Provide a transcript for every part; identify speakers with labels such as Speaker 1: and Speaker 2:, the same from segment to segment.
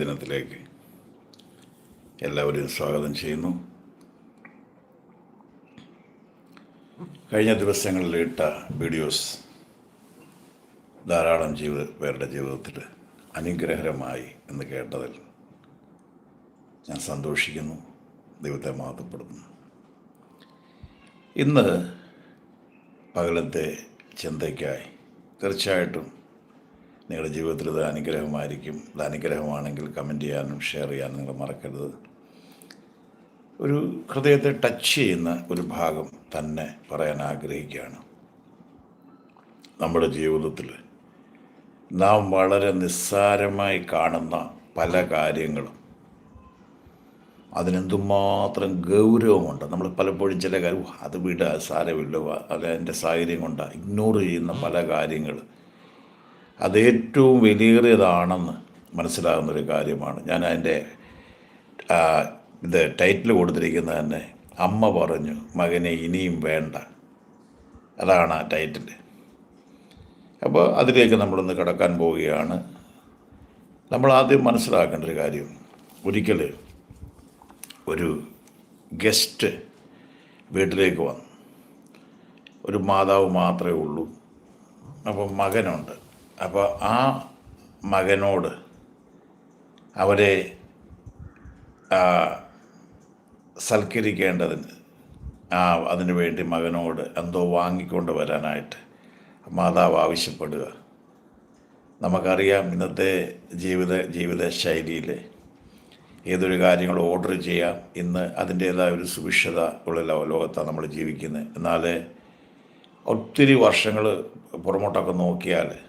Speaker 1: ദിനത്തിലേക്ക് എല്ലാവരെയും സ്വാഗതം ചെയ്യുന്നു. കഴിഞ്ഞ ദിവസങ്ങളിൽ ഇട്ട വീഡിയോസ് ധാരാളം ജീവിത പേരുടെ ജീവിതത്തിൽ അനുഗ്രഹരമായി എന്ന് കേട്ടതിൽ ഞാൻ സന്തോഷിക്കുന്നു. ദൈവത്തെ മാതപ്പെടുന്നു ഇന്ന് പകലത്തെ ചിന്തയ്ക്കായി തീർച്ചയായിട്ടും നിങ്ങളുടെ ജീവിതത്തിൽ ഇത് അനുഗ്രഹമായിരിക്കും. ഇത് അനുഗ്രഹമാണെങ്കിൽ കമന്റ് ചെയ്യാനും ഷെയർ ചെയ്യാനും നിങ്ങൾ മറക്കരുത്. ഒരു ഹൃദയത്തെ ടച്ച് ചെയ്യുന്ന ഒരു ഭാഗം തന്നെ പറയാൻ ആഗ്രഹിക്കുകയാണ്. നമ്മുടെ ജീവിതത്തിൽ നാം വളരെ നിസ്സാരമായി കാണുന്ന പല കാര്യങ്ങളും. അതിനെന്തുമാത്രം ഗൗരവമുണ്ട്. നമ്മൾ പലപ്പോഴും ചില കാര്യം അത് വിട സാരമില്ല അല്ല എന്റെ സാഹചര്യം കൊണ്ടാണ് ഇഗ്നോർ ചെയ്യുന്ന പല കാര്യങ്ങൾ. അത് ഏറ്റവും വിലയേറിയതാണെന്ന് മനസ്സിലാകുന്ന ഒരു കാര്യമാണ്. ഞാൻ അതിന്റെ ഇത് ടൈറ്റിൽ കൊടുത്തിരിക്കുന്നത് തന്നെ അമ്മ പറഞ്ഞു മകനെ ഇനിയും വേണ്ട. അതാണ് ആ ടൈറ്റിൽ അപ്പോൾ അതിലേക്ക് നമ്മളൊന്ന് കടക്കാൻ പോവുകയാണ്. നമ്മൾ ആദ്യം മനസ്സിലാക്കേണ്ട ഒരു കാര്യം ഒരിക്കൽ ഒരു ഗസ്റ്റ് വീട്ടിലേക്ക് വന്നു. ഒരു മാതാവ് മാത്രമേ ഉള്ളൂ. അപ്പം മകനുണ്ട്. അപ്പോൾ ആ മകനോട് അവരെ സൽക്കരിക്കേണ്ടതിന് ആ അതിനു വേണ്ടി മകനോട് എന്തോ വാങ്ങിക്കൊണ്ട് വരാനായിട്ട് മാതാവ് ആവശ്യപ്പെടുക. നമുക്കറിയാം ഇന്നത്തെ ജീവിത ജീവിത ശൈലിയിൽ ഏതൊരു കാര്യങ്ങൾ ഓർഡർ ചെയ്യാം. ഇന്ന് അതിന്റേതായ ഒരു സുഭിക്ഷത ഉള്ള ലോകത്താണ് നമ്മൾ ജീവിക്കുന്നത്. എന്നാൽ ഒത്തിരി വർഷങ്ങൾ പുറമോട്ടൊക്കെ നോക്കിയാൽ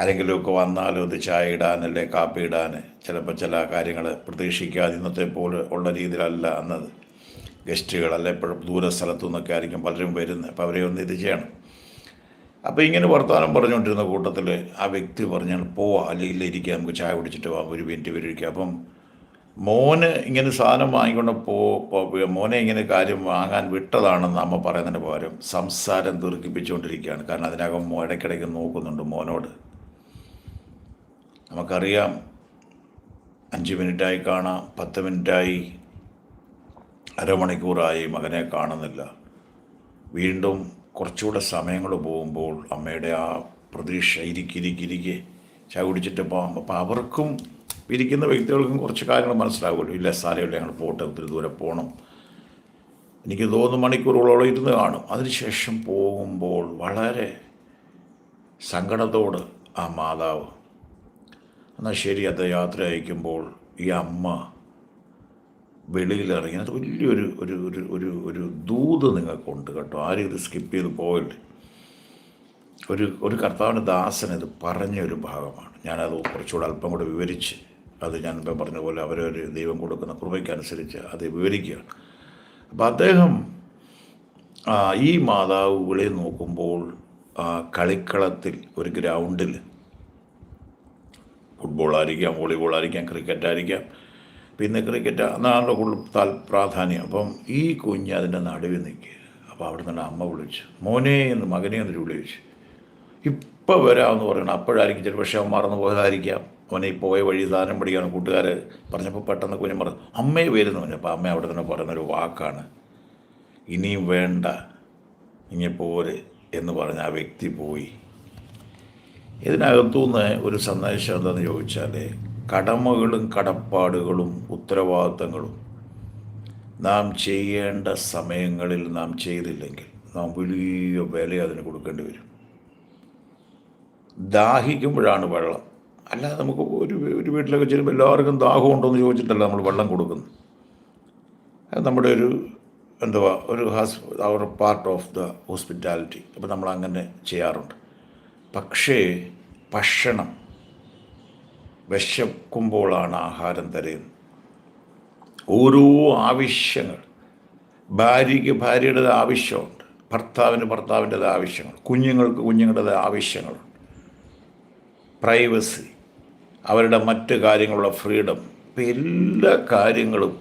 Speaker 1: ആരെങ്കിലുമൊക്കെ വന്നാലും ഒരു ചായ ഇടാൻ അല്ലെ കാപ്പി ഇടാൻ ചിലപ്പോൾ ചില കാര്യങ്ങൾ പ്രതീക്ഷിക്കാതെ ഇന്നത്തെ പോലെ ഉള്ള രീതിയിലല്ല അന്നത്. ഗസ്റ്റുകൾ അല്ലെ എപ്പോഴും ദൂര സ്ഥലത്തു നിന്നൊക്കെ ആയിരിക്കും പലരും വരുന്നത്. അപ്പോൾ അവരെ ഒന്ന് ഇത് ചെയ്യണം. അപ്പോൾ ഇങ്ങനെ വർത്തമാനം പറഞ്ഞുകൊണ്ടിരുന്ന കൂട്ടത്തിൽ ആ വ്യക്തി പറഞ്ഞാൽ പോവാ അല്ലെങ്കിൽ ഇരിക്കുക നമുക്ക് ചായ കുടിച്ചിട്ട് പോവാം ഒരു മിനിറ്റ് വരിക്കുക അപ്പം മോന് ഇങ്ങനെ സാധനം വാങ്ങിക്കൊണ്ട് പോ മോനെ ഇങ്ങനെ കാര്യം വാങ്ങാൻ വിട്ടതാണെന്ന് അമ്മ പറയുന്നതിന് പകരം സംസാരം ദീർഘിപ്പിച്ചുകൊണ്ടിരിക്കുകയാണ്. കാരണം അതിനകം ഇടയ്ക്കിടയ്ക്ക് നോക്കുന്നുണ്ട് മോനോട്. നമുക്കറിയാം. അഞ്ച് മിനിറ്റായി കാണാം പത്ത് മിനിറ്റായി അരമണിക്കൂറായി മകനെ കാണുന്നില്ല. വീണ്ടും കുറച്ചുകൂടെ സമയങ്ങൾ പോകുമ്പോൾ അമ്മയുടെ ആ പ്രതീക്ഷ ഇരിക്കിരിക്കിരിക്കെ ചായ കുടിച്ചിട്ട് പോകാം അപ്പോൾ അവർക്കും ഇരിക്കുന്ന വ്യക്തികൾക്കും കുറച്ച് കാര്യങ്ങൾ മനസ്സിലാവുമല്ലോ. ഇല്ല സാരമില്ല ഞങ്ങൾ പോട്ടെ ഒത്തിരി ദൂരെ പോകണം എനിക്ക് തോന്നുന്നു മണിക്കൂറുകളോളം ഇരുന്ന് കാണും. അതിനുശേഷം പോകുമ്പോൾ വളരെ സങ്കടത്തോട് ആ മാതാവ് എന്നാൽ ശരി അത് യാത്ര അയക്കുമ്പോൾ ഈ അമ്മ വെളിയിലിറങ്ങി. അത് വലിയൊരു ഒരു ഒരു ഒരു ഒരു ദൂത് നിങ്ങൾക്കുണ്ട് കേട്ടോ. ആരും ഇത് സ്കിപ്പ് ചെയ്ത് പോയില്ല. ഒരു ഒരു കർത്താവിന്റെ ദാസൻ ഇത് പറഞ്ഞ ഒരു ഭാഗമാണ്. ഞാനത് കുറച്ചുകൂടെ അല്പം കൂടെ വിവരിച്ച് അത് ഞാൻ ഇപ്പം പറഞ്ഞ പോലെ അവരൊരു ദൈവം കൊടുക്കുന്ന കൃപയ്ക്കനുസരിച്ച് അത് വിവരിക്കുകയാണ്. അപ്പം അദ്ദേഹം ഈ മാതാവ് വെളിയിൽ നോക്കുമ്പോൾ കളിക്കളത്തിൽ ഒരു ഗ്രൗണ്ടിൽ ഫുട്ബോൾ ആയിരിക്കാം വോളിബോൾ ആയിരിക്കാം ക്രിക്കറ്റ് ആയിരിക്കാം പിന്നെ ക്രിക്കറ്റ് അതാണല്ലോ കൂടുതൽ താൽ പ്രാധാന്യം. അപ്പം ഈ കുഞ്ഞ് അതിന്റെ നടുവിൽ നിൽക്കുക. അപ്പോൾ അവിടെ നിന്ന് അമ്മ വിളിച്ചു. മോനെ എന്ന് മകനെ എന്ന് വിളിച്ചു. ഇപ്പം വരാമെന്ന് പറയണം. അപ്പോഴായിരിക്കും പക്ഷേ അവൻ മറന്നു പോയതായിരിക്കാം അവനെ പോയ വഴി സാധനം പഠിക്കാണ് കൂട്ടുകാർ പറഞ്ഞപ്പോൾ പെട്ടെന്ന് കുഞ്ഞ് പറഞ്ഞു അമ്മയെ വരുന്നു അപ്പോൾ അമ്മ അവിടെ തന്നെ പറയുന്നൊരു വാക്കാണ്. ഇനിയും വേണ്ട. ഇനി പോരെ എന്ന് പറഞ്ഞ ആ വ്യക്തി പോയി. ഇതിനകത്തുനിന്ന് ഒരു സന്ദേശം എന്താണെന്ന് ചോദിച്ചാൽ കടമകളും കടപ്പാടുകളും ഉത്തരവാദിത്തങ്ങളും നാം ചെയ്യേണ്ട സമയങ്ങളിൽ നാം ചെയ്തില്ലെങ്കിൽ നാം വലിയ വില അതിന് കൊടുക്കേണ്ടി വരും. ദാഹിക്കുമ്പോഴാണ് വെള്ളം. അല്ല നമുക്ക് ഒരു ഒരു വീട്ടിലൊക്കെ ചെല്ലുമ്പോൾ എല്ലാവർക്കും ദാഹം ഉണ്ടോ എന്ന് ചോദിച്ചിട്ടല്ല നമ്മൾ വെള്ളം കൊടുക്കുന്നത്. അത് നമ്മുടെ ഒരു എന്തുവാ ഒരു has our part of the hospitality അപ്പോൾ നമ്മൾ അങ്ങനെ ചെയ്യാറുണ്ട്. പക്ഷേ ഭക്ഷണം വിശക്കുമ്പോഴാണ് ആഹാരം തരുന്നത്. ഓരോ ആവശ്യങ്ങൾ ഭാര്യയ്ക്ക് ഭാര്യയുടേത് ആവശ്യമുണ്ട് ഭർത്താവിന് ഭർത്താവിന്റെത് ആവശ്യങ്ങൾ കുഞ്ഞുങ്ങൾക്ക് കുഞ്ഞുങ്ങളുടേത് ആവശ്യങ്ങളുണ്ട്. പ്രൈവസി അവരുടെ മറ്റ് കാര്യങ്ങളുള്ള ഫ്രീഡം ഇപ്പം എല്ലാ കാര്യങ്ങളും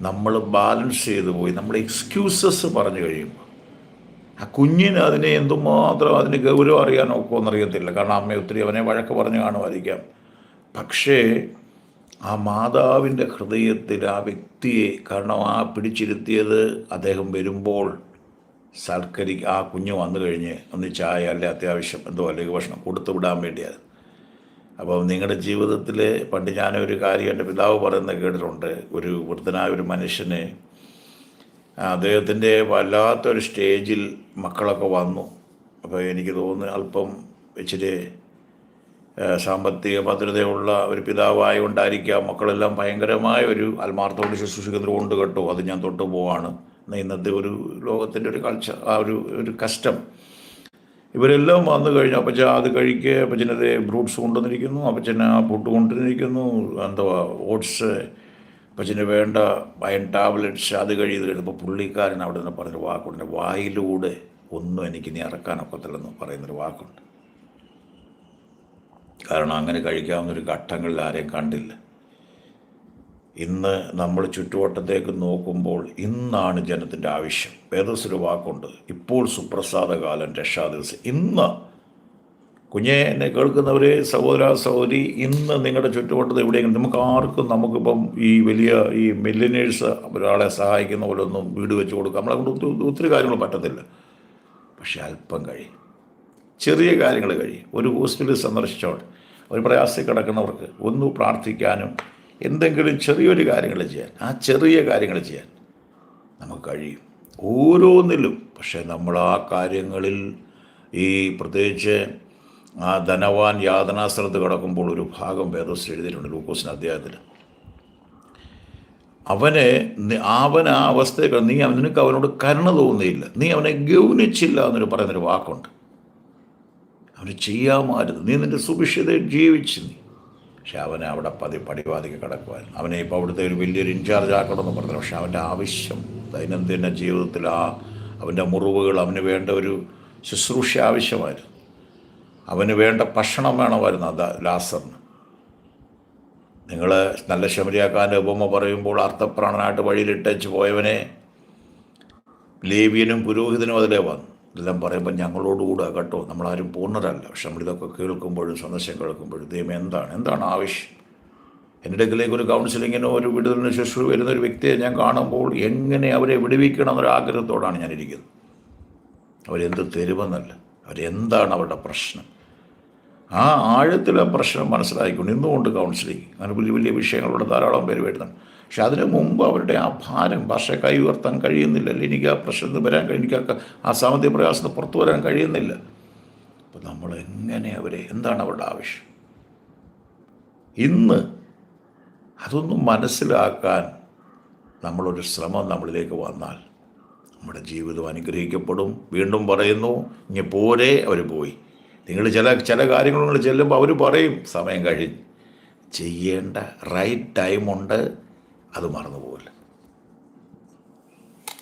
Speaker 1: നമ്മൾ ബാലൻസ് ചെയ്തു പോയി നമ്മൾ എക്സ്ക്യൂസസ് പറഞ്ഞു കഴിയുമ്പോൾ ആ കുഞ്ഞിന് അതിനെ എന്തുമാത്രം അതിന് ഗൗരവം അറിയാനോ ഒക്കെ എന്നറിയത്തില്ല. കാരണം അമ്മ ഒത്തിരി അവനെ വഴക്ക് പറഞ്ഞു കാണുമായിരിക്കാം. പക്ഷേ ആ മാതാവിന്റെ ഹൃദയത്തിൽ ആ വ്യക്തിയെ കാരണം ആ പിടിച്ചിരുത്തിയത് അദ്ദേഹം വരുമ്പോൾ സൽക്കരി ആ കുഞ്ഞ് വന്നു കഴിഞ്ഞ് ഒന്ന് ചായ അല്ലെ അത്യാവശ്യം എന്തോ അല്ലെങ്കിൽ ഭക്ഷണം കൊടുത്തു വിടാൻ വേണ്ടിയാണ് അപ്പം നിങ്ങളുടെ ജീവിതത്തിൽ പണ്ട് ഞാനൊരു കാര്യം എന്റെ പിതാവ് പറയുന്നത് കേട്ടിട്ടുണ്ട്. ഒരു വൃദ്ധനായ ഒരു മനുഷ്യന് അദ്ദേഹത്തിന്റെ വല്ലാത്തൊരു സ്റ്റേജിൽ മക്കളൊക്കെ വന്നു. അപ്പോൾ എനിക്ക് തോന്നുന്നു അല്പം ഇച്ചിരി സാമ്പത്തിക ഭദ്രതയുള്ള ഒരു പിതാവായതുകൊണ്ടായിരിക്കാം മക്കളെല്ലാം ഭയങ്കരമായ ഒരു ആത്മാർത്ഥത്തോട് ശുശ്രൂഷിക്കുന്നതുകൊണ്ട് കേട്ടോ. അത് ഞാൻ തൊട്ടു പോവാണ്. ഇന്നത്തെ ഒരു ലോകത്തിന്റെ ഒരു കൾച്ചർ ആ ഒരു ഒരു കസ്റ്റം ഇവരെല്ലാം വന്നു കഴിഞ്ഞു അപ്പച്ച അത് കഴിക്കുക അപ്പച്ചനത് ബ്രൂട്ട്സ് കൊണ്ടുവന്നിരിക്കുന്നു അപ്പച്ചന് ആ പുട്ട് കൊണ്ടുവന്നിരിക്കുന്നു എന്തുവാ ഓട്സ് അപ്പച്ചന് വേണ്ട അയൺ ടാബ്ലറ്റ്സ് അത് കഴിയത് കഴിഞ്ഞപ്പോൾ പുള്ളിക്കാരൻ അവിടെ നിന്ന് പറഞ്ഞൊരു വാക്കുണ്ട്. വായിലൂടെ ഒന്നും എനിക്ക് ഇനി ഇറക്കാനൊക്കത്തില്ലെന്ന് പറയുന്നൊരു വാക്കുണ്ട്. കാരണം അങ്ങനെ കഴിക്കാവുന്നൊരു ഘട്ടങ്ങളിൽ ആരെയും കണ്ടില്ല. ഇന്ന് നമ്മൾ ചുറ്റുവട്ടത്തേക്ക് നോക്കുമ്പോൾ ഇന്നാണ് ജനത്തിന്റെ ആവശ്യം. വേദസ്സൊരു വാക്കുണ്ട്. ഇപ്പോൾ സുപ്രസാദകാലം രക്ഷാദിവസം ഇന്ന് കുഞ്ഞെ എന്നെ കേൾക്കുന്നവരെ സഹോദര സഹോദരി ഇന്ന് നിങ്ങളുടെ ചുറ്റുവട്ടത്ത് എവിടെയെങ്കിലും നമുക്ക് ആർക്കും നമുക്കിപ്പം ഈ വലിയ ഈ മില്ലിനേഴ്സ് ഒരാളെ സഹായിക്കുന്ന പോലെ ഒന്നും വീട് വെച്ച് കൊടുക്കുക നമ്മളെ കൊണ്ട് ഒത്തിരി കാര്യങ്ങൾ പറ്റത്തില്ല. പക്ഷെ അല്പം കഴിയും. ചെറിയ കാര്യങ്ങൾ കഴിയും. ഒരു ഹോസ്പിറ്റൽ സന്ദർശിച്ചോൾ ഒരു പ്രയാസത്തിൽ കിടക്കുന്നവർക്ക് ഒന്ന് പ്രാർത്ഥിക്കാനും എന്തെങ്കിലും ചെറിയൊരു കാര്യങ്ങൾ ചെയ്യാൻ ആ ചെറിയ കാര്യങ്ങൾ ചെയ്യാൻ നമുക്ക് കഴിയും. ഓരോന്നിലും. പക്ഷേ നമ്മൾ ആ കാര്യങ്ങളിൽ ഈ പ്രത്യേകിച്ച് ആ ധനവാൻ യാതനാസ്ഥലത്ത് കിടക്കുമ്പോൾ ഒരു ഭാഗം വേദസ് എഴുതിയിട്ടുണ്ട് ലൂക്കോസിന് അദ്ദേഹത്തിൽ അവനെ അവൻ ആ അവസ്ഥയിൽ നീ നിനക്ക് അവനോട് കരുണ തോന്നിയില്ല നീ അവനെ ഗൗനിച്ചില്ല എന്നൊരു പറയുന്നൊരു വാക്കുണ്ട്. അവന് ചെയ്യാമായിരുന്നു നീ നിന്റെ സുഭിക്ഷതയെ ജീവിച്ചു നീ. പക്ഷെ അവനെ അവിടെ പതി പടിവാതിക്ക് കിടക്കുവാൻ അവനെ ഇപ്പോൾ അവിടുത്തെ ഒരു വലിയൊരു ഇൻചാർജ് ആക്കണമെന്ന് പറഞ്ഞു പക്ഷെ അവന്റെ ആവശ്യം ദൈനംദിന ജീവിതത്തിൽ ആ അവന്റെ മുറിവുകൾ അവന് വേണ്ട ഒരു ശുശ്രൂഷ ആവശ്യമായിരുന്നു. അവന് വേണ്ട ഭക്ഷണം വേണമായിരുന്നു അത് ലാസറിന്. നിങ്ങൾ നല്ല ശമരിയാക്കാന്റെ ഉപമ പറയുമ്പോൾ അർത്ഥപ്രാണനായിട്ട് വഴിയിലിട്ടേച്ച് പോയവനെ ലേവിയനും പുരോഹിതനും അതിലേ വന്നു. ഇതെല്ലാം പറയുമ്പോൾ ഞങ്ങളോടുകൂടെ കേട്ടോ നമ്മളാരും പൂർണരല്ല. പക്ഷെ നമ്മളിതൊക്കെ കേൾക്കുമ്പോഴും സന്ദർശം കേൾക്കുമ്പോഴും ദൈവം എന്താണ്? എന്താണ് ആവശ്യം? എന്റെ അടുക്കലേക്ക് ഒരു കൗൺസിലിങ്ങിനോ ഒരു വിടുതലിന് ശുശ്രൂഷ വരുന്ന ഒരു വ്യക്തിയെ ഞാൻ കാണുമ്പോൾ എങ്ങനെ അവരെ വിടുവിക്കണം എന്നൊരു ആഗ്രഹത്തോടാണ് ഞാൻ ഇരിക്കുന്നത് അവരെന്ത് തരുമെന്നല്ല അവരെന്താണ് അവരുടെ പ്രശ്നം? ആ ആഴത്തിലെ പ്രശ്നം മനസ്സിലാക്കിക്കൊണ്ട് ഇന്നുകൊണ്ട് കൗൺസിലിംഗ് അങ്ങനെ വലിയ വലിയ വിഷയങ്ങളുടെ ധാരാളം പേര് വരുന്നുണ്ട്. പക്ഷെ അതിനു മുമ്പ് അവരുടെ ആ ഭാരം ഭാഷ കൈ ഉയർത്താൻ കഴിയുന്നില്ലല്ലോ എനിക്ക് ആ പ്രശ്നത്തിൽ വരാൻ എനിക്ക് ആ- സാമ്പത്തിക പ്രയാസത്തിൽ പുറത്തു വരാൻ കഴിയുന്നില്ല. അപ്പം നമ്മൾ എങ്ങനെ അവരെ എന്താണ് അവരുടെ ആവശ്യം? ഇന്ന് അതൊന്നും മനസ്സിലാക്കാൻ നമ്മളൊരു ശ്രമം നമ്മളിലേക്ക് വന്നാൽ നമ്മുടെ ജീവിതം അനുഗ്രഹിക്കപ്പെടും. വീണ്ടും പറയുന്നു ഇനി പോരെ അവർ പോയി. നിങ്ങൾ ചില ചില കാര്യങ്ങൾ ചെല്ലുമ്പോൾ അവർ പറയും സമയം കഴിഞ്ഞ് ചെയ്യേണ്ട റൈറ്റ് ടൈമുണ്ട് അത് മറന്നു പോകില്ല